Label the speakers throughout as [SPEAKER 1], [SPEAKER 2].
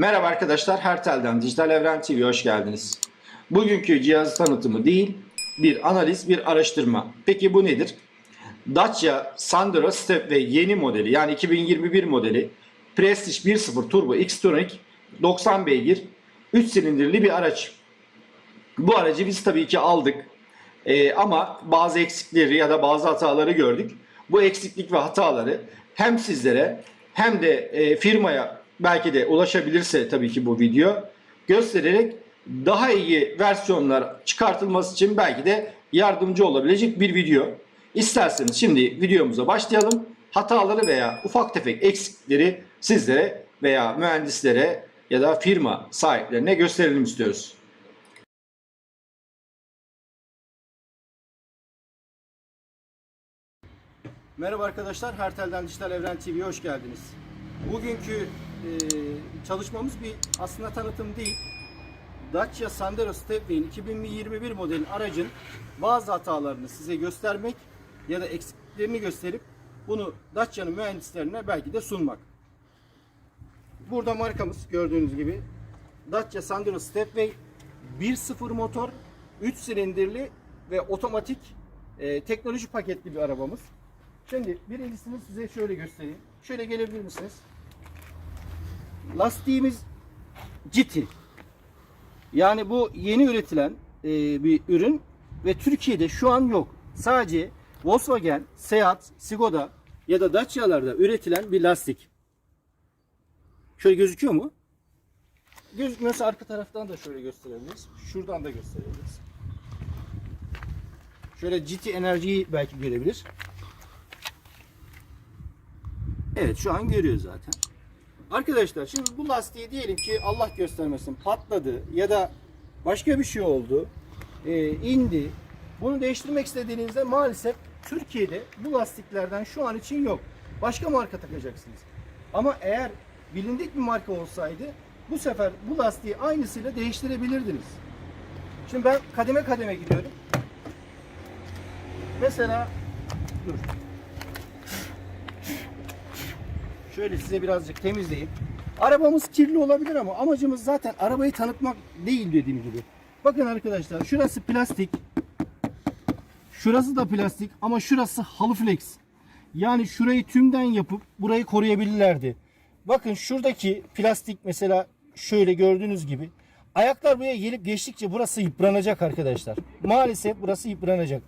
[SPEAKER 1] Merhaba arkadaşlar, Hertel'den Dijital Evren TV'ye hoş geldiniz. Bugünkü cihaz tanıtımı değil, bir analiz, bir araştırma. Peki bu nedir? Dacia Sandero Stepway yeni modeli yani 2021 modeli Prestige 1.0 Turbo X-Tronic 90 beygir 3 silindirli bir araç. Bu aracı biz tabii ki aldık. Ee, ama bazı eksikleri ya da bazı hataları gördük. Bu eksiklik ve hataları hem sizlere hem de e, firmaya belki de ulaşabilirse tabii ki bu video göstererek daha iyi versiyonlar çıkartılması için belki de yardımcı olabilecek bir video. İsterseniz şimdi videomuza başlayalım. Hataları veya ufak tefek eksikleri sizlere veya mühendislere ya da firma sahiplerine gösterelim istiyoruz. Merhaba arkadaşlar, Hertel'den Dijital Evren TV'ye hoş geldiniz. Bugünkü çalışmamız bir aslında tanıtım değil. Dacia Sandero Stepway'in 2021 model aracın bazı hatalarını size göstermek ya da eksikliklerini gösterip bunu Dacia'nın mühendislerine belki de sunmak. Burada markamız gördüğünüz gibi Dacia Sandero Stepway 1.0 motor, 3 silindirli ve otomatik e, teknoloji paketli bir arabamız. Şimdi birincisini size şöyle göstereyim. Şöyle gelebilir misiniz? Lastiğimiz GT. Yani bu yeni üretilen e, bir ürün ve Türkiye'de şu an yok. Sadece Volkswagen, Seat, Skoda ya da Dacia'larda üretilen bir lastik. Şöyle gözüküyor mu? Gözükmüyorsa arka taraftan da şöyle gösterebiliriz. Şuradan da gösterebiliriz. Şöyle GT enerjiyi belki görebilir. Evet şu an görüyor zaten. Arkadaşlar şimdi bu lastiği diyelim ki Allah göstermesin patladı ya da başka bir şey oldu. e, indi. Bunu değiştirmek istediğinizde maalesef Türkiye'de bu lastiklerden şu an için yok. Başka marka takacaksınız. Ama eğer bilindik bir marka olsaydı bu sefer bu lastiği aynısıyla değiştirebilirdiniz. Şimdi ben kademe kademe gidiyorum. Mesela dur. Şöyle size birazcık temizleyeyim. Arabamız kirli olabilir ama amacımız zaten arabayı tanıtmak değil dediğim gibi. Bakın arkadaşlar şurası plastik. Şurası da plastik ama şurası halı flex. Yani şurayı tümden yapıp burayı koruyabilirlerdi. Bakın şuradaki plastik mesela şöyle gördüğünüz gibi. Ayaklar buraya gelip geçtikçe burası yıpranacak arkadaşlar. Maalesef burası yıpranacak.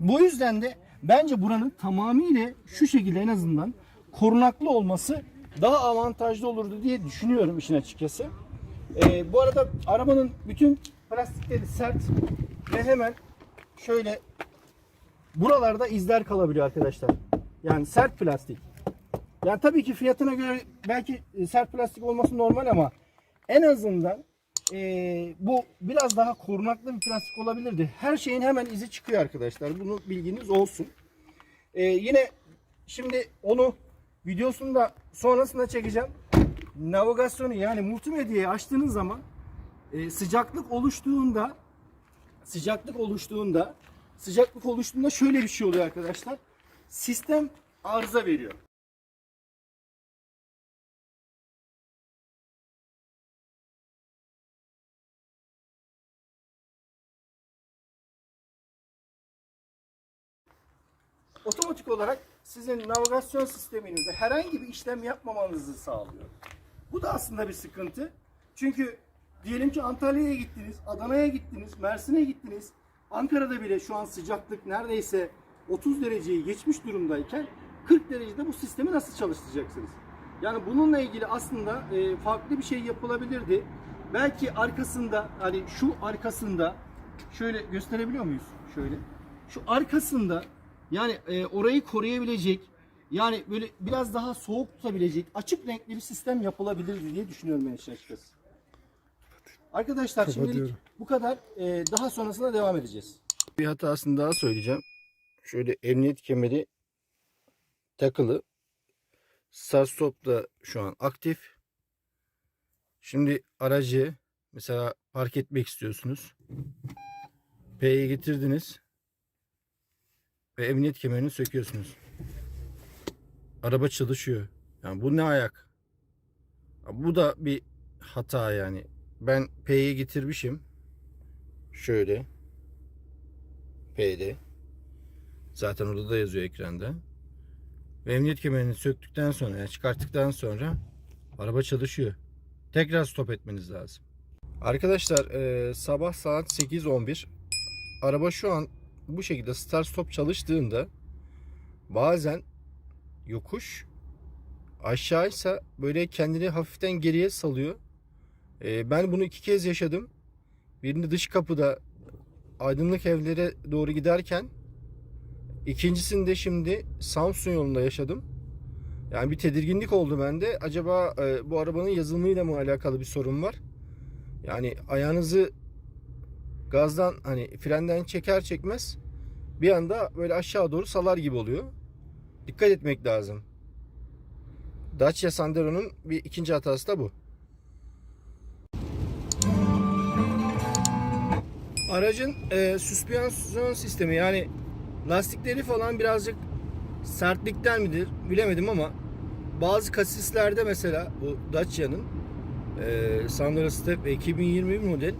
[SPEAKER 1] Bu yüzden de bence buranın tamamıyla şu şekilde en azından korunaklı olması daha avantajlı olurdu diye düşünüyorum işin açıkçası. Ee, bu arada arabanın bütün plastikleri sert ve hemen şöyle buralarda izler kalabiliyor arkadaşlar. Yani sert plastik. Yani tabii ki fiyatına göre belki e, sert plastik olması normal ama en azından e, bu biraz daha korunaklı bir plastik olabilirdi. Her şeyin hemen izi çıkıyor arkadaşlar. Bunu bilginiz olsun. E, yine şimdi onu videosunu da sonrasında çekeceğim. Navigasyonu yani multimedyayı açtığınız zaman e, sıcaklık oluştuğunda sıcaklık oluştuğunda sıcaklık oluştuğunda şöyle bir şey oluyor arkadaşlar. Sistem arıza veriyor. otomatik olarak sizin navigasyon sisteminizde herhangi bir işlem yapmamanızı sağlıyor. Bu da aslında bir sıkıntı. Çünkü diyelim ki Antalya'ya gittiniz, Adana'ya gittiniz, Mersin'e gittiniz. Ankara'da bile şu an sıcaklık neredeyse 30 dereceyi geçmiş durumdayken 40 derecede bu sistemi nasıl çalıştıracaksınız? Yani bununla ilgili aslında e, farklı bir şey yapılabilirdi. Belki arkasında hani şu arkasında şöyle gösterebiliyor muyuz? Şöyle. Şu arkasında yani e, orayı koruyabilecek yani böyle biraz daha soğuk tutabilecek açık renkli bir sistem yapılabilir diye düşünüyorum ben açıkçası. Arkadaşlar şimdilik bu kadar. E, daha sonrasında devam edeceğiz. Bir hatasını daha söyleyeceğim. Şöyle emniyet kemeri takılı. Start stop da şu an aktif. Şimdi aracı mesela park etmek istiyorsunuz. P'ye getirdiniz ve emniyet kemerini söküyorsunuz. Araba çalışıyor. Yani bu ne ayak? Ya Bu da bir hata yani. Ben P'yi getirmişim. Şöyle. P'de. Zaten orada da yazıyor ekranda. Ve emniyet kemerini söktükten sonra, yani çıkarttıktan sonra araba çalışıyor. Tekrar stop etmeniz lazım. Arkadaşlar e, sabah saat 8.11 araba şu an bu şekilde start stop çalıştığında bazen yokuş aşağıysa böyle kendini hafiften geriye salıyor. E, ben bunu iki kez yaşadım. Birini dış kapıda aydınlık evlere doğru giderken ikincisinde şimdi Samsun yolunda yaşadım. Yani bir tedirginlik oldu bende. Acaba e, bu arabanın yazılımıyla mı alakalı bir sorun var? Yani ayağınızı gazdan hani frenden çeker çekmez bir anda böyle aşağı doğru salar gibi oluyor. Dikkat etmek lazım. Dacia Sandero'nun bir ikinci hatası da bu. Aracın e, süspansiyon sistemi yani lastikleri falan birazcık sertlikten midir bilemedim ama bazı kasislerde mesela bu Dacia'nın e, Sandero Step 2021 model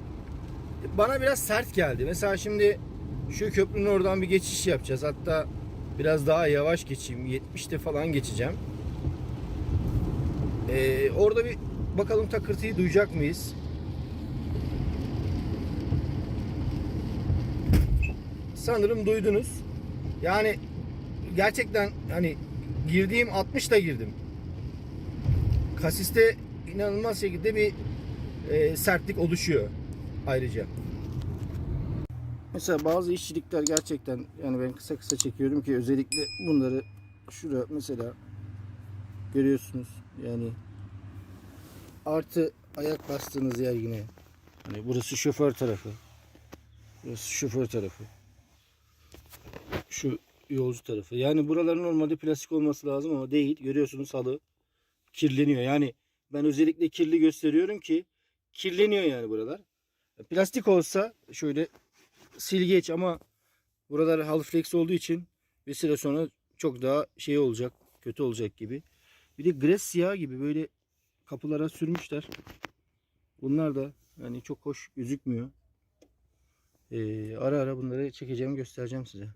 [SPEAKER 1] bana biraz sert geldi. Mesela şimdi şu köprünün oradan bir geçiş yapacağız. Hatta biraz daha yavaş geçeyim. 70'te falan geçeceğim. E, orada bir bakalım takırtıyı duyacak mıyız? Sanırım duydunuz. Yani gerçekten hani girdiğim 60'ta girdim. Kasiste inanılmaz şekilde bir e, sertlik oluşuyor ayrıca. Mesela bazı işçilikler gerçekten yani ben kısa kısa çekiyorum ki özellikle bunları şurada mesela görüyorsunuz. Yani artı ayak bastığınız yer yine. Hani burası şoför tarafı. Burası şoför tarafı. Şu yolcu tarafı. Yani buraların normalde plastik olması lazım ama değil. Görüyorsunuz halı kirleniyor. Yani ben özellikle kirli gösteriyorum ki kirleniyor yani buralar plastik olsa şöyle silgeç ama buralar halı flex olduğu için bir süre sonra çok daha şey olacak kötü olacak gibi. Bir de gres siyah gibi böyle kapılara sürmüşler. Bunlar da yani çok hoş gözükmüyor. Ee, ara ara bunları çekeceğim göstereceğim size.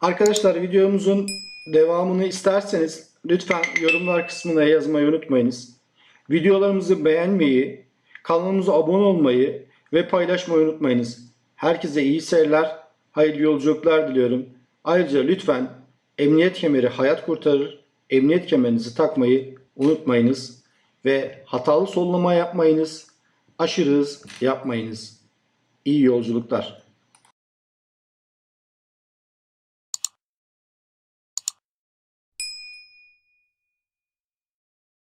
[SPEAKER 1] Arkadaşlar videomuzun devamını isterseniz lütfen yorumlar kısmına yazmayı unutmayınız. Videolarımızı beğenmeyi, kanalımıza abone olmayı ve paylaşmayı unutmayınız. Herkese iyi seyirler, hayırlı yolculuklar diliyorum. Ayrıca lütfen emniyet kemeri hayat kurtarır. Emniyet kemerinizi takmayı unutmayınız ve hatalı sollama yapmayınız. Aşırı hız yapmayınız. İyi yolculuklar.